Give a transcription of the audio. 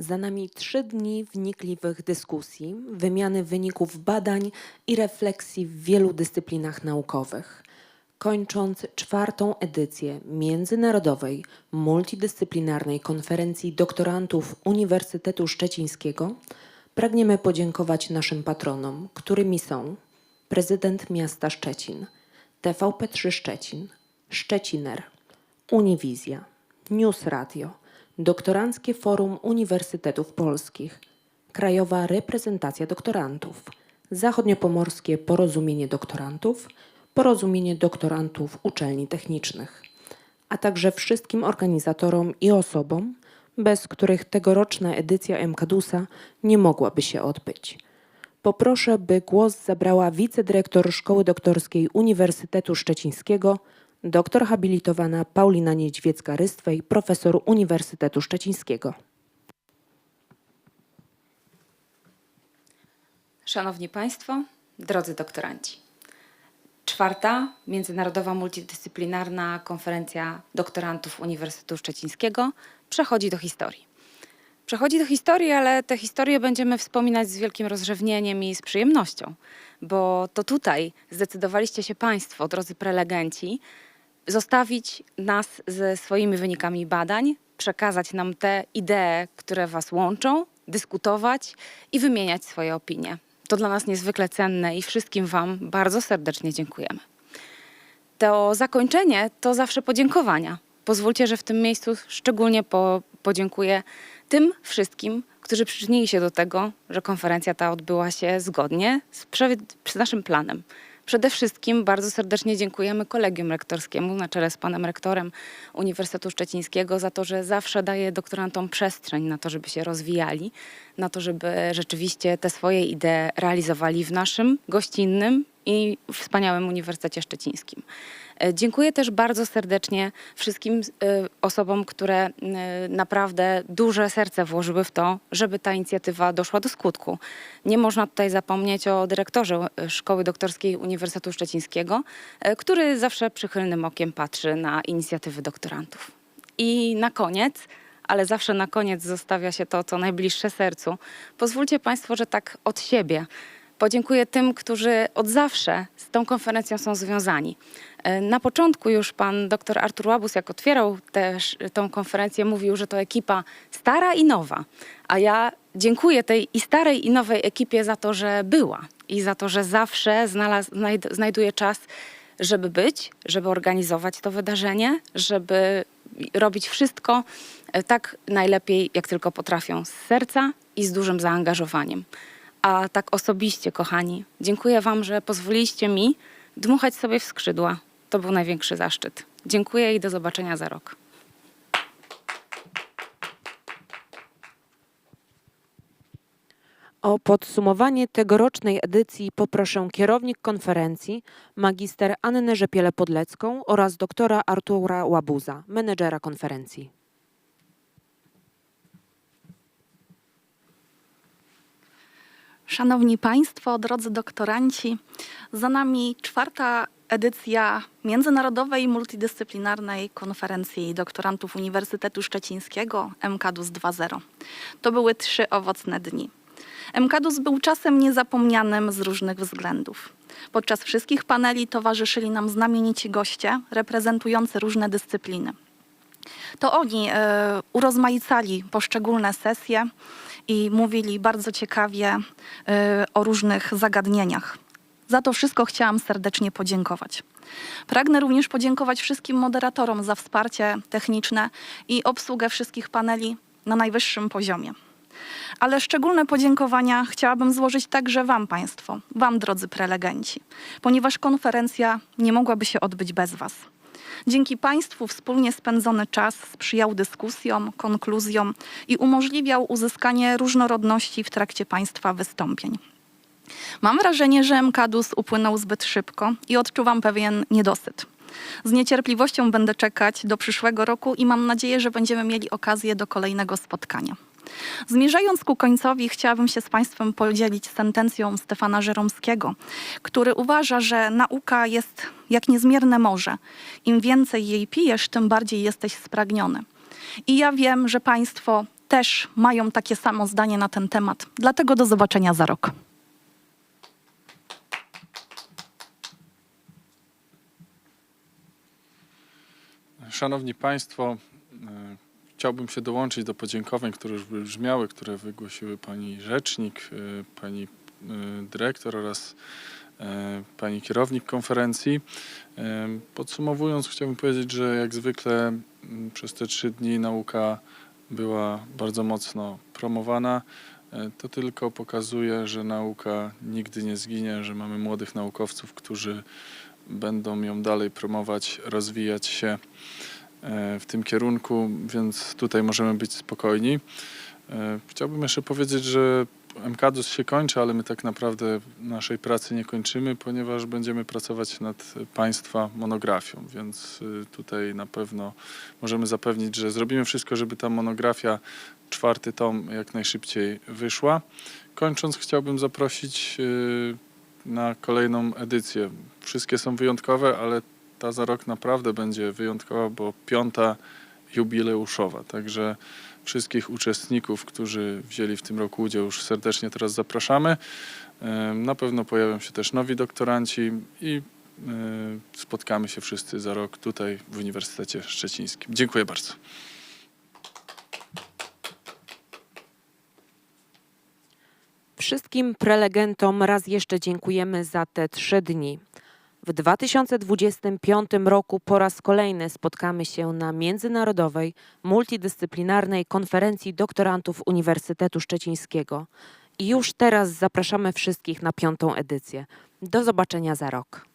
Za nami trzy dni wnikliwych dyskusji, wymiany wyników badań i refleksji w wielu dyscyplinach naukowych. Kończąc czwartą edycję Międzynarodowej Multidyscyplinarnej Konferencji Doktorantów Uniwersytetu Szczecińskiego, pragniemy podziękować naszym patronom, którymi są prezydent miasta Szczecin, TVP3 Szczecin, Szczeciner, Uniwizja, News Radio, Doktoranckie Forum Uniwersytetów Polskich, Krajowa Reprezentacja Doktorantów, Zachodniopomorskie Porozumienie Doktorantów, Porozumienie Doktorantów Uczelni Technicznych, a także wszystkim organizatorom i osobom, bez których tegoroczna edycja MKDUSA nie mogłaby się odbyć. Poproszę, by głos zabrała wicedyrektor Szkoły Doktorskiej Uniwersytetu Szczecińskiego, doktor habilitowana Paulina Niedźwiecka-Rystwej, profesor Uniwersytetu Szczecińskiego. Szanowni Państwo, drodzy doktoranci. Czwarta Międzynarodowa Multidyscyplinarna Konferencja Doktorantów Uniwersytetu Szczecińskiego przechodzi do historii. Przechodzi do historii, ale tę historię będziemy wspominać z wielkim rozrzewnieniem i z przyjemnością, bo to tutaj zdecydowaliście się Państwo, drodzy prelegenci, zostawić nas ze swoimi wynikami badań, przekazać nam te idee, które Was łączą, dyskutować i wymieniać swoje opinie. To dla nas niezwykle cenne i wszystkim Wam bardzo serdecznie dziękujemy. To zakończenie to zawsze podziękowania. Pozwólcie, że w tym miejscu szczególnie po, podziękuję tym wszystkim, którzy przyczynili się do tego, że konferencja ta odbyła się zgodnie z, z naszym planem. Przede wszystkim bardzo serdecznie dziękujemy kolegium rektorskiemu na czele z panem rektorem Uniwersytetu Szczecińskiego za to, że zawsze daje doktorantom przestrzeń na to, żeby się rozwijali, na to, żeby rzeczywiście te swoje idee realizowali w naszym gościnnym i wspaniałym Uniwersytecie Szczecińskim. E, Dziękuję też bardzo serdecznie wszystkim e, osobom, które e, naprawdę duże serce włożyły w to, żeby ta inicjatywa doszła do skutku. Nie można tutaj zapomnieć o dyrektorze Szkoły Doktorskiej Uniwersytetu Szczecińskiego, który zawsze przychylnym okiem patrzy na inicjatywy doktorantów. I na koniec, ale zawsze na koniec zostawia się to, co najbliższe sercu. Pozwólcie Państwo, że tak od siebie podziękuję tym, którzy od zawsze z tą konferencją są związani. E, Na początku już pan dr Artur Łabus, jak otwierał też tą konferencję, mówił, że to ekipa stara i nowa. A ja dziękuję tej i starej, i nowej ekipie za to, że była i za to, że zawsze znajd, znajduje czas, żeby być, żeby organizować to wydarzenie, żeby robić wszystko e, tak najlepiej, jak tylko potrafią, z serca i z dużym zaangażowaniem. A tak osobiście, kochani, dziękuję Wam, że pozwoliliście mi dmuchać sobie w skrzydła. To był największy zaszczyt. Dziękuję i do zobaczenia za rok. O podsumowanie tegorocznej edycji poproszę kierownik konferencji, magister Annę Rzepiele-Podlecką oraz doktora Artura Łabuza, menedżera konferencji. Szanowni Państwo, drodzy doktoranci, za nami czwarta edycja Międzynarodowej Multidyscyplinarnej Konferencji Doktorantów Uniwersytetu Szczecińskiego MKDUS 2.0. To były trzy owocne dni. MKDUS był czasem niezapomnianym z różnych względów. Podczas wszystkich paneli towarzyszyli nam znamienici goście reprezentujący różne dyscypliny. To oni e, urozmaicali poszczególne sesje i mówili bardzo ciekawie e, o różnych zagadnieniach. Za to wszystko chciałam serdecznie podziękować. Pragnę również podziękować wszystkim moderatorom za wsparcie techniczne i obsługę wszystkich paneli na najwyższym poziomie. Ale szczególne podziękowania chciałabym złożyć także Wam, Państwo, Wam, drodzy prelegenci, ponieważ konferencja nie mogłaby się odbyć bez Was. Dzięki Państwu wspólnie spędzony czas sprzyjał dyskusjom, konkluzjom i umożliwiał uzyskanie różnorodności w trakcie Państwa wystąpień. Mam wrażenie, że MKDUS upłynął zbyt szybko i odczuwam pewien niedosyt. Z niecierpliwością będę czekać do przyszłego roku i mam nadzieję, że będziemy mieli okazję do kolejnego spotkania. Zmierzając ku końcowi, chciałabym się z Państwem podzielić sentencją Stefana Żeromskiego, który uważa, że nauka jest jak niezmierne morze. Im więcej jej pijesz, tym bardziej jesteś spragniony. I ja wiem, że Państwo też mają takie samo zdanie na ten temat. Dlatego do zobaczenia za rok. Szanowni Państwo, chciałbym się dołączyć do podziękowań, które już wybrzmiały, które wygłosiły Pani Rzecznik, e, Pani e, Dyrektor oraz e, Pani Kierownik konferencji. Podsumowując, chciałbym powiedzieć, że jak zwykle przez te trzy dni nauka była bardzo mocno promowana. To tylko pokazuje, że nauka nigdy nie zginie, że mamy młodych naukowców, którzy będą ją dalej promować, rozwijać się w tym kierunku, więc tutaj możemy być spokojni. E, Chciałbym jeszcze powiedzieć, że MKADUS się kończy, ale my tak naprawdę naszej pracy nie kończymy, ponieważ będziemy pracować nad Państwa monografią, więc y, tutaj na pewno możemy zapewnić, że zrobimy wszystko, żeby ta monografia, czwarty tom jak najszybciej wyszła. Kończąc chciałbym zaprosić y, na kolejną edycję. Wszystkie są wyjątkowe, ale ta za rok naprawdę będzie wyjątkowa, bo piąta jubileuszowa. Także wszystkich uczestników, którzy wzięli w tym roku udział, już serdecznie teraz zapraszamy. Na pewno pojawią się też nowi doktoranci i e, spotkamy się wszyscy za rok tutaj w Uniwersytecie Szczecińskim. Dziękuję bardzo. Wszystkim prelegentom raz jeszcze dziękujemy za te trzy dni. W 2025 roku po raz kolejny spotkamy się na międzynarodowej, multidyscyplinarnej konferencji doktorantów Uniwersytetu Szczecińskiego. I już teraz zapraszamy wszystkich na piątą edycję. Do zobaczenia za rok.